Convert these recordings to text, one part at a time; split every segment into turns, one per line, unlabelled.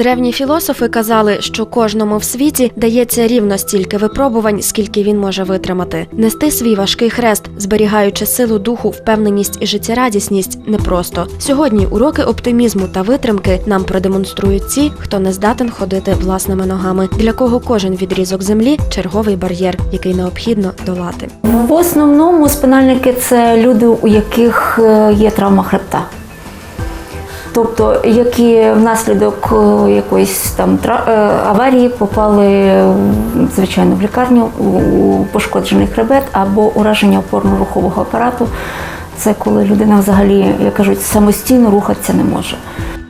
Древні філософи казали, що кожному в світі дається рівно стільки випробувань, скільки він може витримати. Нести свій важкий хрест, зберігаючи силу духу, впевненість і життєрадісність, непросто. Сьогодні уроки оптимізму та витримки нам продемонструють ті, хто не здатен ходити власними ногами, для кого кожен відрізок землі черговий бар'єр, який необхідно долати.
В основному спинальники це люди, у яких е, є травма хребта. Тобто, які внаслідок е, якоїсь там е, аварії попали звичайно в лікарню у пошкоджений хребет або ураження опорно-рухового апарату. Це коли людина взагалі, як кажуть, самостійно рухатися не може.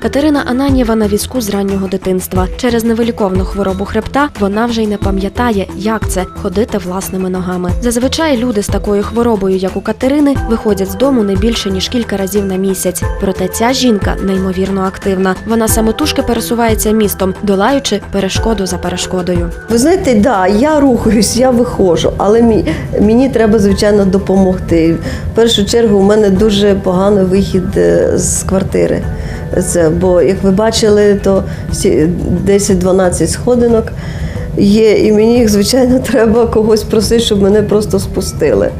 Катерина Ананєва на візку з раннього дитинства. Через невиліковну хворобу хребта вона вже й не пам'ятає, як це ходити власними ногами. Зазвичай люди з такою хворобою, як у Катерини, виходять з дому не більше ніж кілька разів на місяць. Проте ця жінка неймовірно активна. Вона самотужки пересувається містом, долаючи перешкоду за перешкодою.
Ви знаєте, да, я рухаюсь, я виходжу, але мі- мені треба, звичайно, допомогти. В першу чергу у мене дуже поганий вихід е, з квартири. Це, бо, як ви бачили, то 10-12 сходинок є, і мені їх, звичайно, треба когось просити, щоб мене просто спустили.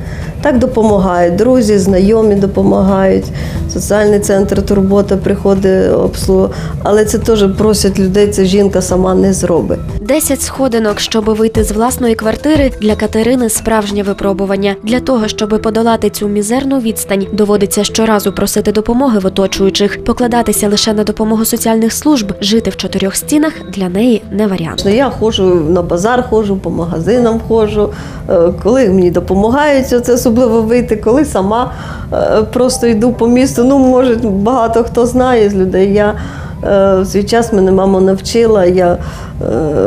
Так допомагають друзі, знайомі допомагають. Соціальний центр турбота приходить обслуга, але це теж просять людей, це жінка сама не зробить.
Десять сходинок, щоб вийти з власної квартири, для Катерини справжнє випробування. Для того, щоб подолати цю мізерну відстань, доводиться щоразу просити допомоги в оточуючих, покладатися лише на допомогу соціальних служб, жити в чотирьох стінах для неї не варіант.
Я ходжу на базар, ходжу, по магазинам ходжу. Е, Коли мені допомагають, це особливо вийти, коли сама е, просто йду по місту. Ну, може, багато хто знає з людей. Я е, в свій час мене мама навчила, я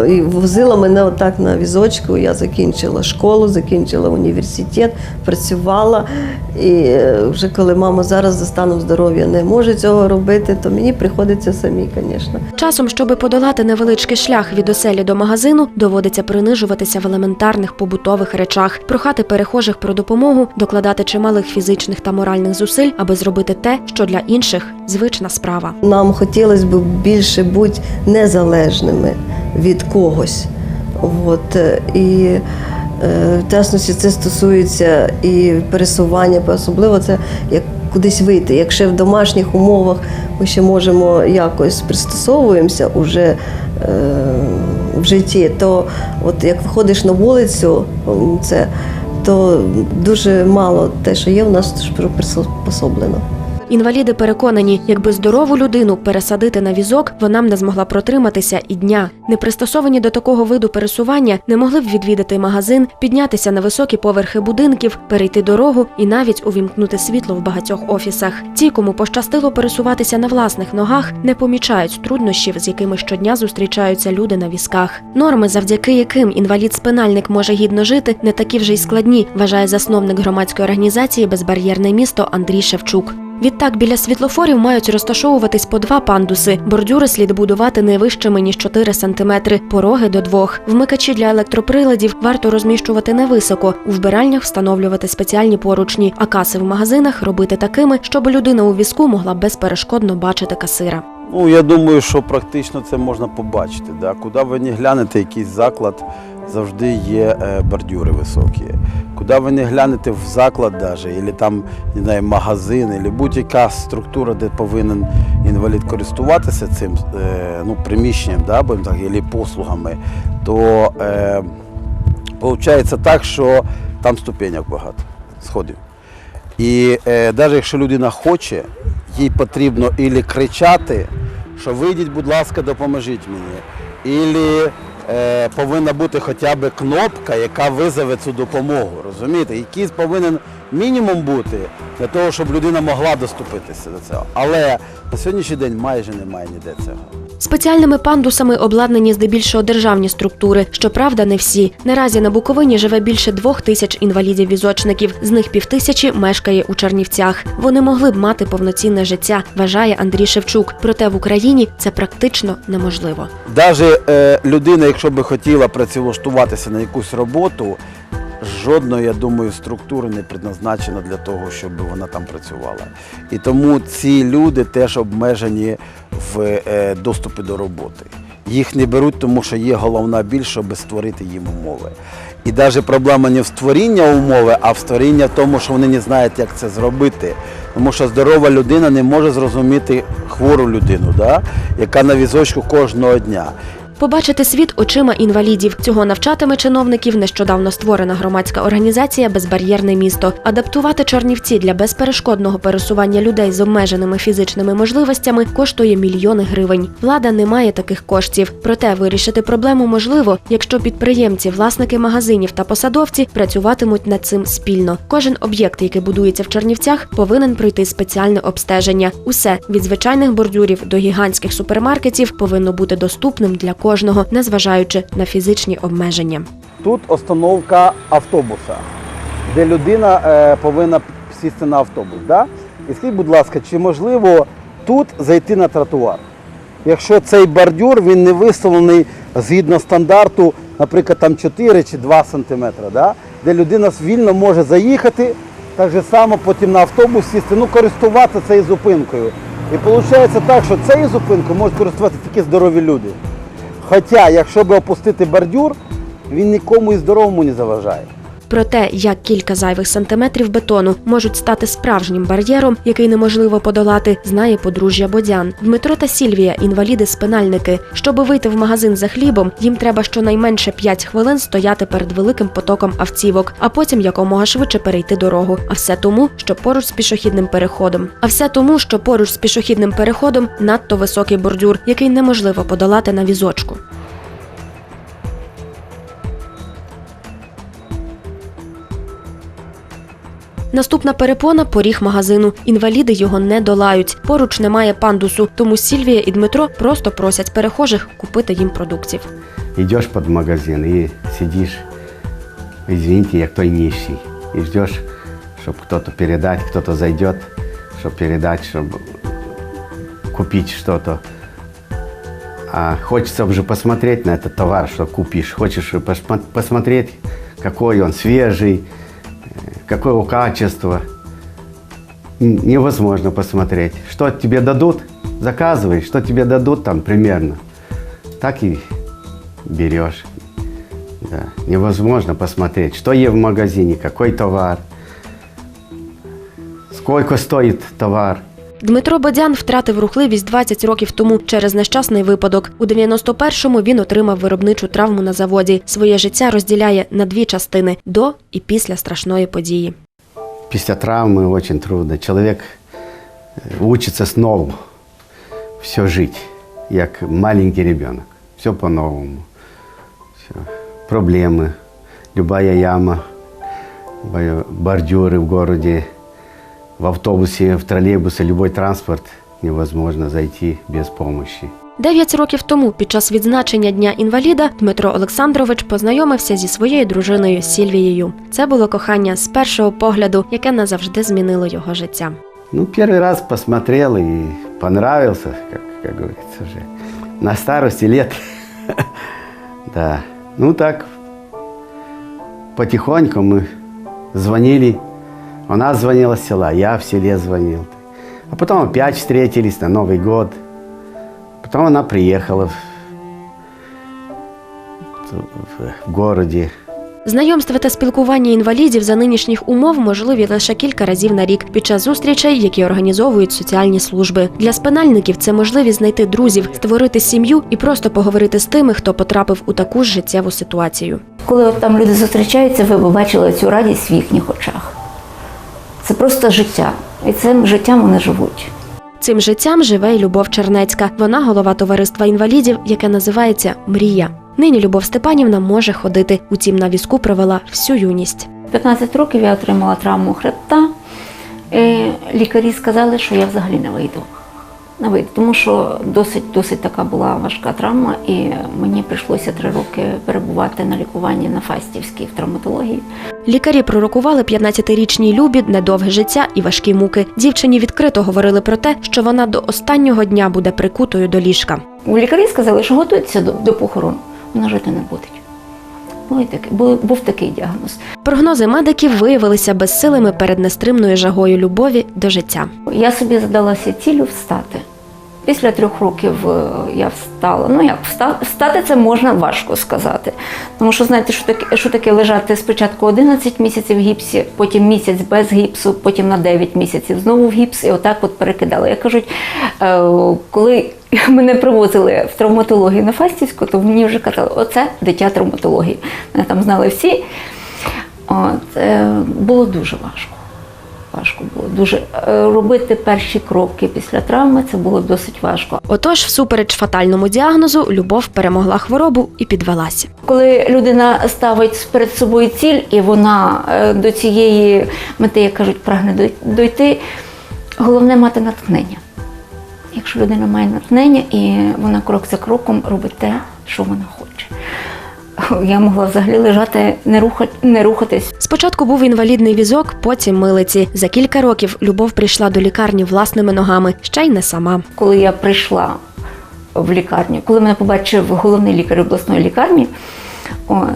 і возила мене отак на візочку. Я закінчила школу, закінчила університет, працювала. І е, вже коли мама зараз за станом здоров'я не може цього робити, то мені приходиться самі, звісно.
Часом, щоб подолати невеличкий шлях від оселі до магазину, доводиться принижуватися в елементарних побутових речах, прохати перехожих про допомогу, докладати чималих фізичних та моральних зусиль, аби зробити те, що для інших звична справа.
Нам хотілося б більше бути незалежними від когось. От, е, і е, в частності це стосується і пересування, особливо це як кудись вийти. Якщо в домашніх умовах ми ще можемо якось пристосовуємося уже е, в житті, то от як виходиш на вулицю, це то дуже мало те, що є, у нас приспособлено.
Інваліди переконані, якби здорову людину пересадити на візок, вона б не змогла протриматися і дня. Не пристосовані до такого виду пересування не могли б відвідати магазин, піднятися на високі поверхи будинків, перейти дорогу і навіть увімкнути світло в багатьох офісах. Ті, кому пощастило пересуватися на власних ногах, не помічають труднощів, з якими щодня зустрічаються люди на візках. Норми, завдяки яким інвалід-спинальник може гідно жити, не такі вже й складні, вважає засновник громадської організації Безбар'єрне місто Андрій Шевчук. Відтак біля світлофорів мають розташовуватись по два пандуси. Бордюри слід будувати не вищими ніж 4 сантиметри, пороги до двох. Вмикачі для електроприладів варто розміщувати невисоко. У вбиральнях встановлювати спеціальні поручні, а каси в магазинах робити такими, щоб людина у візку могла безперешкодно бачити касира.
Ну, я думаю, що практично це можна побачити. Да? Куди ви не глянете, якийсь заклад, завжди є е, бордюри високі. Куди ви не глянете в заклад, даже, або там не знаю, магазин, або будь-яка структура, де повинен інвалід користуватися цим е, ну, приміщенням, да, будемо так, або послугами, то е, виходить так, що там ступеньок багато, сходів. І е, навіть якщо людина хоче, їй потрібно ілі кричати, що вийдіть, будь ласка, допоможіть мені, ілі е, повинна бути хоча б кнопка, яка визове цю допомогу. Розумієте? Який повинен мінімум бути для того, щоб людина могла доступитися до цього. Але на сьогоднішній день майже немає ніде цього.
Спеціальними пандусами обладнані здебільшого державні структури. Щоправда, не всі. Наразі на Буковині живе більше двох тисяч інвалідів-візочників. З них півтисячі мешкає у Чернівцях. Вони могли б мати повноцінне життя, вважає Андрій Шевчук. Проте в Україні це практично неможливо.
Навіть е, людина, якщо би хотіла працевлаштуватися на якусь роботу, жодної, я думаю, структури не предназначена для того, щоб вона там працювала. І тому ці люди теж обмежені в е, доступі до роботи. Їх не беруть, тому що є головна біль, щоб створити їм умови. І навіть проблема не в створінні умови, а в створінні в тому, що вони не знають, як це зробити. Тому що здорова людина не може зрозуміти хвору людину, да? яка на візочку кожного дня.
Побачити світ очима інвалідів. Цього навчатиме чиновників нещодавно створена громадська організація Безбар'єрне місто. Адаптувати Чернівці для безперешкодного пересування людей з обмеженими фізичними можливостями коштує мільйони гривень. Влада не має таких коштів. Проте вирішити проблему можливо, якщо підприємці, власники магазинів та посадовці працюватимуть над цим спільно. Кожен об'єкт, який будується в Чернівцях, повинен пройти спеціальне обстеження. Усе від звичайних бордюрів до гігантських супермаркетів повинно бути доступним для кожного, незважаючи на фізичні обмеження.
Тут остановка автобуса, де людина е, повинна сісти на автобус. Да? І скажіть, будь ласка, чи можливо тут зайти на тротуар? Якщо цей бордюр він не виставлений згідно стандарту, наприклад, там 4 чи 2 сантиметри, да? де людина вільно може заїхати, так же само потім на автобус сісти, ну користуватися цією зупинкою. І виходить так, що цією зупинкою можуть користуватися тільки здорові люди. Хоча, якщо би опустити бордюр, він нікому і здоровому не заважає.
Про те, як кілька зайвих сантиметрів бетону можуть стати справжнім бар'єром, який неможливо подолати, знає подружжя Бодян. Дмитро та Сільвія інваліди-спинальники. Щоби вийти в магазин за хлібом, їм треба щонайменше 5 хвилин стояти перед великим потоком автівок, а потім якомога швидше перейти дорогу. А все тому, що поруч з пішохідним переходом. А все тому, що поруч з пішохідним переходом надто високий бордюр, який неможливо подолати на візочку. Наступна перепона поріг магазину. Інваліди його не долають. Поруч немає пандусу, тому Сільвія і Дмитро просто просять перехожих купити їм продуктів.
идешь под магазин и сидишь, извините, я кто нищий, и ждешь, чтобы кто-то передать, кто-то зайдет, чтобы передать, чтобы купить что-то. А хочется уже посмотреть на этот товар, что купишь. Хочешь посма- посмотреть, какой он свежий, э, Какого качества. Н- Невозможно посмотреть. Что тебе дадут, заказывай, что тебе дадут там примерно. Так и берешь. Да. Невозможно посмотреть, что есть в магазине, какой товар, сколько стоит товар.
Дмитро Бодян втратив рухливість 20 років тому через нещасний випадок. У 91-му він отримав виробничу травму на заводі. Своє життя розділяє на дві частини до і після страшної події.
После травмы очень трудно. Человек э, учится снова все жить, как маленький ребенок. Все по-новому. Все. Проблемы, любая яма, бо- бордюры в городе, в автобусе, в троллейбусе, любой транспорт невозможно зайти без помощи.
Дев'ять років тому, під час відзначення Дня інваліда, Дмитро Олександрович познайомився зі своєю дружиною Сільвією. Це було кохання з першого погляду, яке назавжди змінило його життя.
Ну, первый раз посмотрел и понравился, как, как говорится уже. На старости лет. Да. Ну так, потихоньку мы звонили. Она звонила с села, я в селе звонил. А потом опять встретились на Новый год. Потом она приехала в, в- в городе.
Знайомства та спілкування інвалідів за нинішніх умов можливі лише кілька разів на рік під час зустрічей, які організовують соціальні служби. Для спинальників це можливість знайти друзів, створити сім'ю і просто поговорити з тими, хто потрапив у таку ж життєву ситуацію.
Коли от там люди зустрічаються, ви б бачили цю радість в їхніх очах. Це просто життя. І цим життям вони живуть.
Цим життям живе й Любов Чернецька. Вона голова товариства інвалідів, яке називається Мрія. Нині Любов Степанівна може ходити, утім на візку провела всю юність.
15 років я отримала травму хребта. І лікарі сказали, що я взагалі не вийду. Не вийду, тому що досить, досить така була важка травма, і мені прийшлося три роки перебувати на лікуванні на Фастівській в травматології.
Лікарі пророкували 15-річній Любі недовге життя і важкі муки. Дівчині відкрито говорили про те, що вона до останнього дня буде прикутою до ліжка.
У лікарі сказали, що готуйтеся до, до похорону. Вона жити не буде. Такі, були, був такий діагноз.
Прогнози медиків виявилися безсилими перед нестримною жагою любові до життя.
Я собі задалася цілю встати. Після трьох років е, я встала. Ну як вста- встати це можна важко сказати. Тому що знаєте, що таке, що таке лежати спочатку 11 місяців в гіпсі, потім місяць без гіпсу, потім на 9 місяців знову в гіпс, і отак от перекидали. Я кажуть, е, коли мене привозили в травматологію на Фастівську, то мені вже казали, оце дитя травматології. Мене там знали всі. От, е, було дуже важко. Важко було дуже Е, робити перші кроки після травми. Це було досить важко.
Отож, всупереч фатальному діагнозу, любов перемогла хворобу і підвелася.
Коли людина ставить перед собою ціль, і вона е, до цієї мети, як кажуть, прагне дойти, головне мати натхнення. Якщо людина має натхнення і вона крок за кроком робить те, що вона хоче. Я могла взагалі лежати, не, руха, не рухатись.
Спочатку був інвалідний візок, потім милиці. За кілька років любов прийшла до лікарні власними ногами, ще й не сама.
коли я прийшла в лікарню, коли мене побачив головний лікар обласної лікарні, от,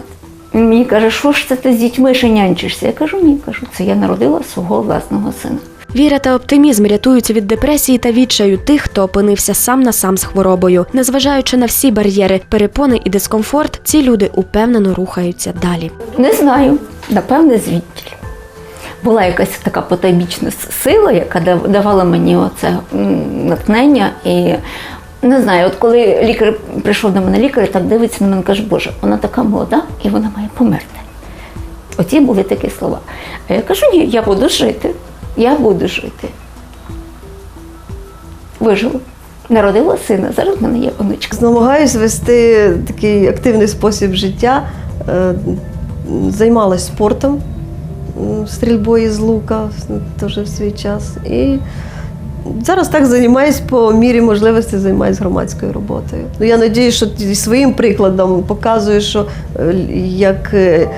він мені каже, що ж це ти з дітьми ще нянчишся? Я кажу, ні, кажу, це я народила свого власного сина.
Віра та оптимізм рятують від депресії та відчаю тих, хто опинився сам на сам з хворобою. Незважаючи на всі бар'єри, перепони і дискомфорт, ці люди упевнено рухаються далі.
Не знаю, напевне, звідти. Була якась така потайбічна сила, яка давала мені оце натхнення. І не знаю, от коли лікар прийшов до мене лікар, так дивиться на мене, каже, Боже, вона така молода і вона має померти. Оці були такі слова. А я кажу, ні, я буду жити. Я буду жити. Вижила. Народила сина, зараз в мене є онучка.
Намагаюсь вести такий активний спосіб життя. Е, Займалась спортом, стрільбою з лука теж в свій час. І зараз так займаюсь по мірі можливості, займаюся громадською роботою. Ну, я надію, що своїм прикладом показую, що е, як е,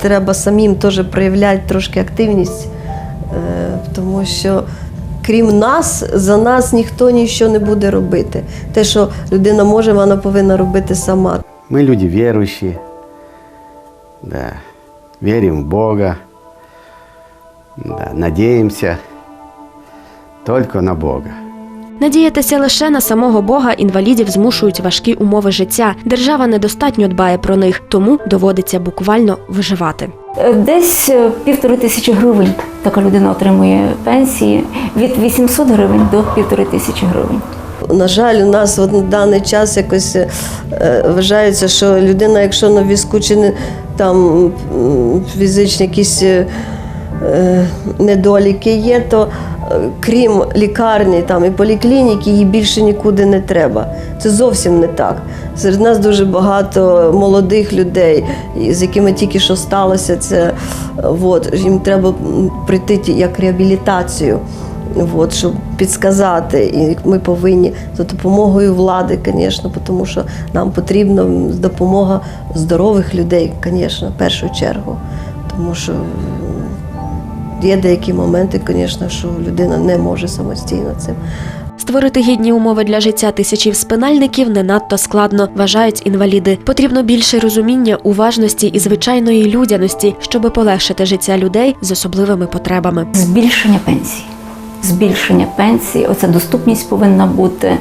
треба самим теж проявляти трошки активність, е, тому що крім нас, за нас ніхто нічого не буде робити. Те, що людина може, вона повинна робити сама.
Мы люди верующие, да, верим в Бога, да, надеемся только на Бога.
Надіятися лише на самого Бога інвалідів змушують важкі умови життя. Держава недостатньо дбає про них, тому доводиться буквально виживати.
Е, Десь е, півтори тисячі гривень така людина отримує пенсії від 800 гривень до півтори тисячі гривень.
На жаль, у нас на даний час якось е, вважається, що людина, якщо на візку чи не там фізичні якісь недоліки є, то е, крім лікарні там, і поліклініки, їй більше нікуди не треба. Це зовсім не так. Серед нас дуже багато молодих людей, з якими тільки що сталося це. е, От, їм треба прийти як реабілітацію. От, щоб підсказати. І ми повинні за допомогою влади, звісно, тому що нам потрібна допомога здорових людей, звісно, в першу чергу. Тому що є деякі моменти, звісно, що людина не може самостійно цим.
Створити гідні умови для життя тисячів спинальників не надто складно, вважають інваліди. Потрібно більше розуміння, уважності і звичайної людяності, щоб полегшити життя людей з особливими потребами.
Збільшення пенсій Збільшення пенсій, оця доступність повинна бути,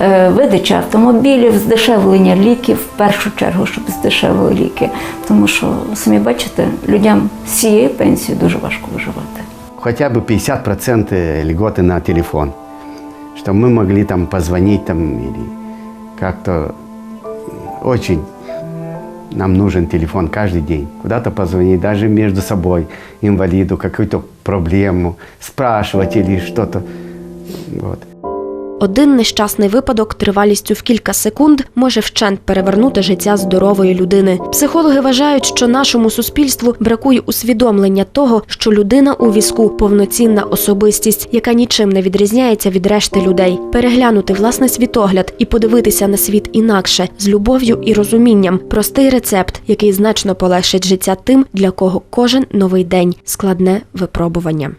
е, видача автомобілів, здешевлення ліків, в першу чергу, щоб здешевили ліки. Тому що, самі бачите, людям з цією пенсією дуже важко виживати.
Хотя бы 50% льготы на телефон, чтобы мы могли там позвонить там или как-то очень нам нужен телефон каждый день. Куда-то позвонить, даже между собой, инвалиду, какую-то проблему, спрашивать или что-то. Вот.
Один нещасний випадок тривалістю в кілька секунд може вщент перевернути життя здорової людини. Психологи вважають, що нашому суспільству бракує усвідомлення того, що людина у візку повноцінна особистість, яка нічим не відрізняється від решти людей. Переглянути власний світогляд і подивитися на світ інакше з любов'ю і розумінням. Простий рецепт, який значно полегшить життя тим, для кого кожен новий день складне випробування.